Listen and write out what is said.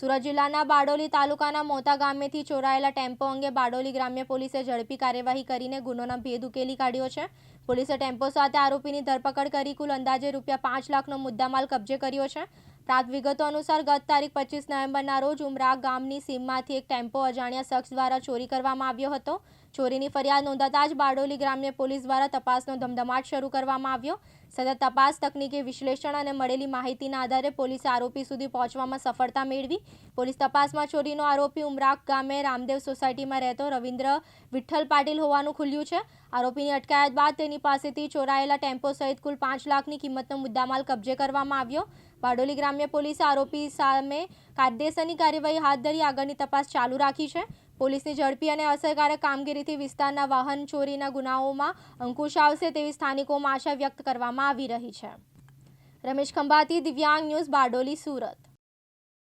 સુરત જિલ્લાના બારડોલી તાલુકાના મોતા ગામેથી ચોરાયેલા ટેમ્પો અંગે બારડોલી ગ્રામ્ય પોલીસે ઝડપી કાર્યવાહી કરીને ગુનોના ભેદ ઉકેલી કાઢ્યો છે. પોલીસે ટેમ્પો સાથે આરોપીની ધરપકડ કરી કુલ અંદાજે રૂપિયા પાંચ લાખનો મુદ્દામાલ કબજે કર્યો છે. પ્રાપ્ત વિગતો અનુસાર ગત તારીખ પચીસ નવેમ્બરના રોજ ઉમરા ગામની સીમમાંથી એક ટેમ્પો અજાણ્યા શખ્સ દ્વારા ચોરી કરવામાં આવ્યો હતો. ચોરીની ફરિયાદ નોંધાતા જ બારડોલી ગ્રામ્ય પોલીસ દ્વારા તપાસનો ધમધમાટ શરૂ કરવામાં આવ્યો. સતત તપાસ તકનીકી વિશ્લેષણ અને મળેલી માહિતીના આધારે પોલીસે આરોપી સુધી પહોંચવામાં સફળતા મેળવી. પોલીસ તપાસમાં ચોરીનો આરોપી ઉમરાક ગામે રામદેવ સોસાયટીમાં રહેતો રવિન્દ્ર વિઠ્ઠલ પાટીલ હોવાનું ખુલ્યું છે. આરોપીની અટકાયત બાદ તેની પાસેથી ચોરાયેલા ટેમ્પો સહિત કુલ પાંચ લાખની કિંમતનો મુદ્દામાલ કબજે કરવામાં આવ્યો. બારડોલી ગ્રામ્ય પોલીસે આરોપી સામે કાયદેસરની કાર્યવાહી હાથ ધરી આગળની તપાસ ચાલુ રાખી છે. પોલીસની ઝડપી અને અસરકારક કામગીરીથી વિસ્તારના વાહન ચોરીના ગુનાઓમાં અંકુશ આવશે તેવી સ્થાનિકોમાં આશા વ્યક્ત કરવામાં આવી રહી છે. રમેશ ખંભાતી, દિવ્યાંગ ન્યૂઝ, બારડોલી, સુરત.